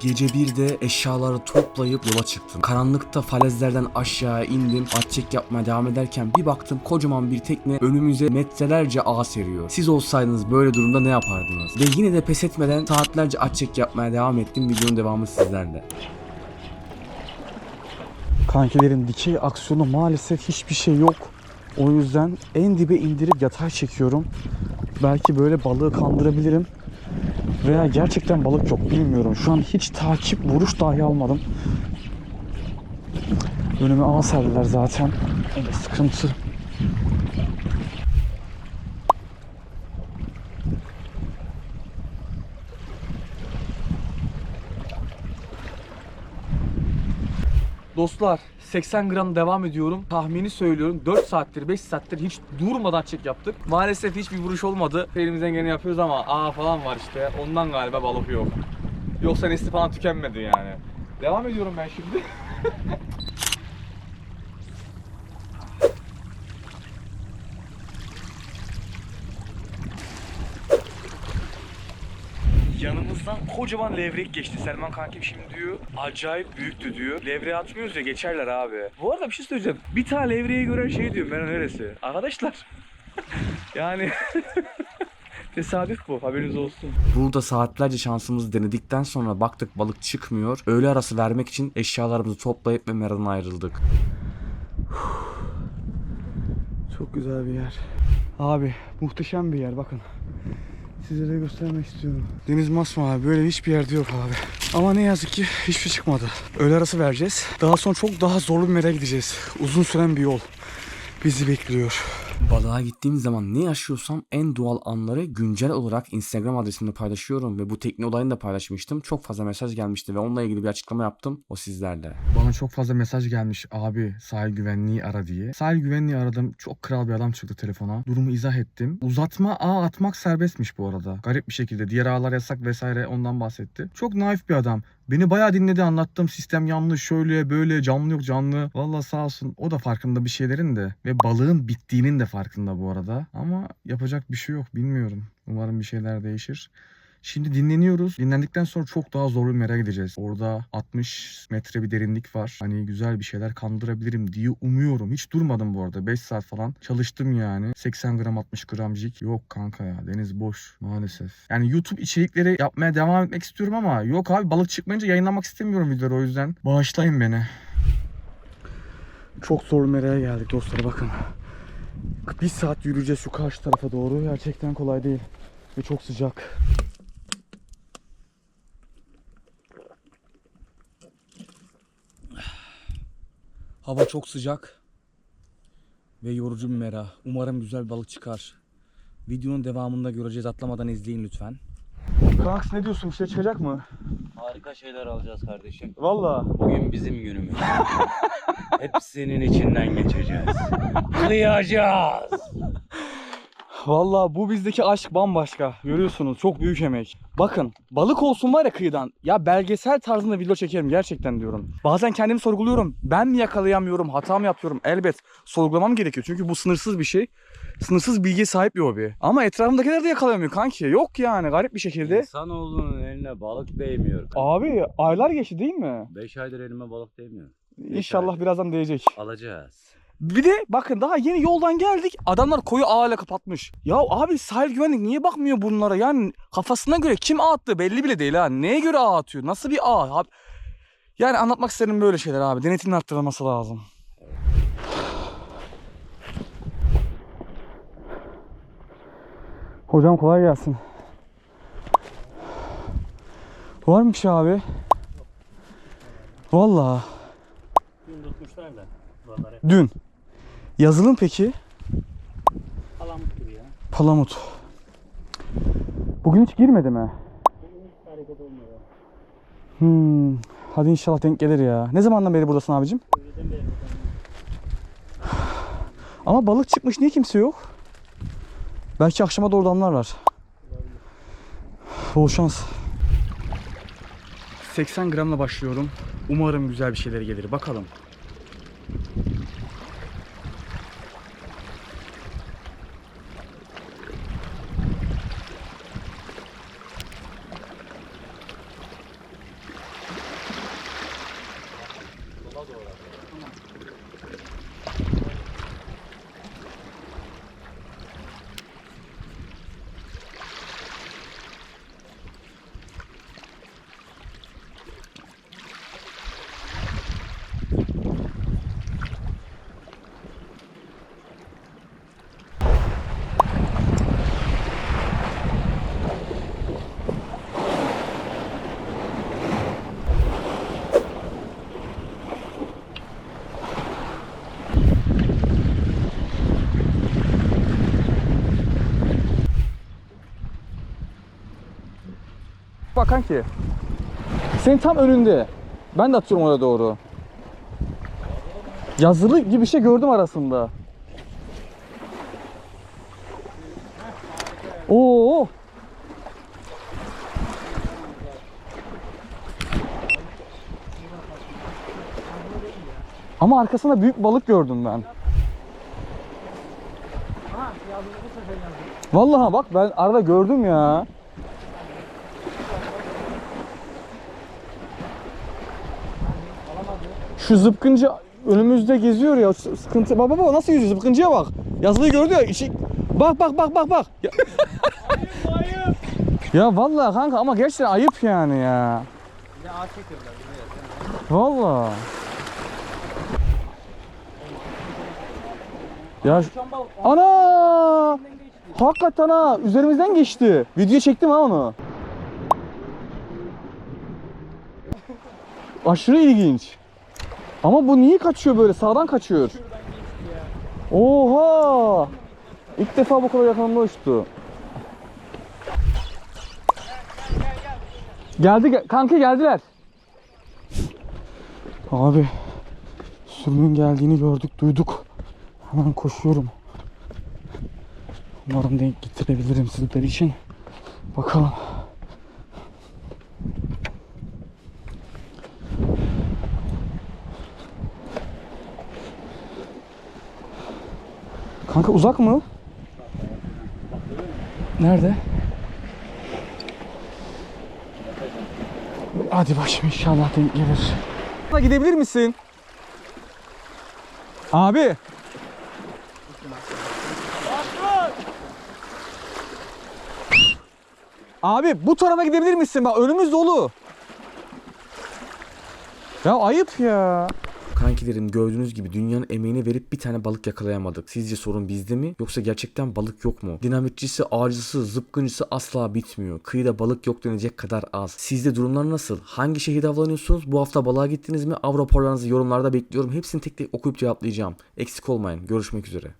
Gece 1'de eşyaları toplayıp yola çıktım. Karanlıkta falezlerden aşağı indim. At çek yapmaya devam ederken bir baktım kocaman bir tekne önümüze metrelerce ağ seriyor. Siz olsaydınız böyle durumda ne yapardınız? Ve yine de pes etmeden saatlerce at çek yapmaya devam ettim. Videonun devamı sizlerle. Kankilerin dikey aksiyonu maalesef hiçbir şey yok. O yüzden en dibe indirip yatay çekiyorum. Belki böyle balığı kandırabilirim. Veya gerçekten balık yok bilmiyorum. Şu an hiç takip vuruş dahi almadım. Önüme ağ serdiler zaten. Evet sıkıntı. Dostlar 80 gram devam ediyorum. Tahmini söylüyorum 4 saattir 5 saattir hiç durmadan çek yaptık. Maalesef hiçbir vuruş olmadı. Elimizden gene yapıyoruz ama aa falan var işte. Ondan galiba balık yok. Yoksa nesli falan tükenmedi yani. Devam ediyorum ben şimdi. Yanımızdan kocaman levrek geçti. Selman kankim şimdi diyor acayip büyüktü diyor. Levreğe atmıyoruz ya geçerler abi. Bu arada bir şey söyleyeceğim. Bir tane levreği gören şey diyorum ben neresi? Arkadaşlar yani Tesadüf bu haberiniz olsun. Burada saatlerce şansımızı denedikten sonra baktık balık çıkmıyor. Öğle arası vermek için eşyalarımızı toplayıp ve meradan ayrıldık. Çok güzel bir yer. Abi muhteşem bir yer bakın. Sizlere göstermek istiyorum. Deniz masmavi böyle hiçbir yerde yok abi. Ama ne yazık ki hiçbir şey çıkmadı. Öğle arası vereceğiz. Daha sonra çok daha zorlu bir mera gideceğiz. Uzun süren bir yol bizi bekliyor. Balığa gittiğim zaman ne yaşıyorsam en doğal anları güncel olarak Instagram adresimde paylaşıyorum ve bu tekne olayını da paylaşmıştım. Çok fazla mesaj gelmişti ve onunla ilgili bir açıklama yaptım. O sizlerle. Bana çok fazla mesaj gelmiş abi sahil güvenliği ara diye. Sahil güvenliği aradım. Çok kral bir adam çıktı telefona. Durumu izah ettim. Uzatma ağ atmak serbestmiş bu arada. Garip bir şekilde. Diğer ağlar yasak vesaire ondan bahsetti. Çok naif bir adam. Beni bayağı dinledi anlattım sistem yanlış şöyle böyle canlı yok canlı. Valla sağ olsun o da farkında bir şeylerin de. Ve balığın bittiğinin de farkında bu arada. Ama yapacak bir şey yok bilmiyorum. Umarım bir şeyler değişir. Şimdi dinleniyoruz. Dinlendikten sonra çok daha zorlu bir mera gideceğiz. Orada 60 metre bir derinlik var. Hani güzel bir şeyler kandırabilirim diye umuyorum. Hiç durmadım bu arada. 5 saat falan çalıştım yani. 80 gram 60 gram jig. Yok kanka ya deniz boş maalesef. Yani YouTube içerikleri yapmaya devam etmek istiyorum ama yok abi balık çıkmayınca yayınlamak istemiyorum videoları o yüzden. Bağışlayın beni. Çok zor meraya geldik dostlar bakın. Bir saat yürüyeceğiz şu karşı tarafa doğru. Gerçekten kolay değil. Ve çok sıcak. Hava çok sıcak ve yorucu bir mera. Umarım güzel bir balık çıkar. Videonun devamında göreceğiz. Atlamadan izleyin lütfen. Kanks ne diyorsun? Bir şey çıkacak mı? Harika şeyler alacağız kardeşim. Valla. Bugün bizim günümüz. Hepsinin içinden geçeceğiz. Kıyacağız. Valla bu bizdeki aşk bambaşka. Görüyorsunuz çok büyük emek. Bakın balık olsun var ya kıyıdan. Ya belgesel tarzında video çekerim gerçekten diyorum. Bazen kendimi sorguluyorum. Ben mi yakalayamıyorum, hata mı yapıyorum? Elbet sorgulamam gerekiyor. Çünkü bu sınırsız bir şey. Sınırsız bilgiye sahip bir hobi. Ama etrafımdakiler de yakalayamıyor kanki. Yok yani garip bir şekilde. İnsanoğlunun eline balık değmiyor. Abi aylar geçti değil mi? 5 aydır elime balık değmiyor. İnşallah birazdan değecek. Alacağız. Bir de bakın daha yeni yoldan geldik. Adamlar koyu ağıyla kapatmış. Ya abi sahil güvenlik niye bakmıyor bunlara? Yani kafasına göre kim ağ attığı belli bile değil ha. Neye göre ağ atıyor? Nasıl bir ağ? Abi, yani anlatmak istedim böyle şeyler abi. Denetimin arttırılması lazım. Hocam kolay gelsin. Varmış abi. Vallahi. Dün tutmuşlar da buraları. Dün. Yazılım peki? Palamut gibi ya. Palamut. Bugün hiç girmedi mi? Hiç hareket olmuyor. Hmm. Hadi inşallah denk gelir ya. Ne zamandan beri buradasın abicim? Öğleden beri buradan. Ama balık çıkmış niye kimse yok? Belki akşama doğru damlarlar. Bol şans. 80 gramla başlıyorum. Umarım güzel bir şeyler gelir. Bakalım. Bak kanki. Senin tam önünde. Ben de atıyorum oraya doğru. Yazılı gibi bir şey gördüm arasında. Oo. Ama arkasında büyük balık gördüm ben. Vallahi bak ben arada gördüm ya. Şu zıpkıncı önümüzde geziyor ya sıkıntı. Baba baba nasıl yüzüyor zıpkıncıya bak. Yazılıyı gördü ya. içi- Bak bak bak bak bak. Ya... ya vallahi kanka ama gerçekten ayıp yani ya. Vallahi. Ya şu- ana! Hakikaten ha üzerimizden geçti. Video çektim ha onu. Aşırı ilginç. Ama bu niye kaçıyor böyle? Sağdan kaçıyor. Oha! İlk defa bu kadar yakınımda uçtu. Geldi gel- kanka geldiler. Abi sürünün geldiğini gördük, duyduk. Hemen koşuyorum. Umarım denk getirebilirim sizler için. Bakalım. Kanka uzak mı? Nerede? Hadi başım inşallah denk gelir. Gidebilir misin? Abi. Abi bu tarafa gidebilir misin? Bak önümüz dolu. Ya ayıp ya. Kankilerim gördüğünüz gibi dünyanın emeğini verip bir tane balık yakalayamadık. Sizce sorun bizde mi yoksa gerçekten balık yok mu? Dinamitçisi, avcısı, zıpkıncısı asla bitmiyor. Kıyıda balık yok denecek kadar az. Sizde durumlar nasıl? Hangi şehirde avlanıyorsunuz? Bu hafta balığa gittiniz mi? Av raporlarınızı yorumlarda bekliyorum. Hepsini tek tek okuyup cevaplayacağım. Eksik olmayın. Görüşmek üzere.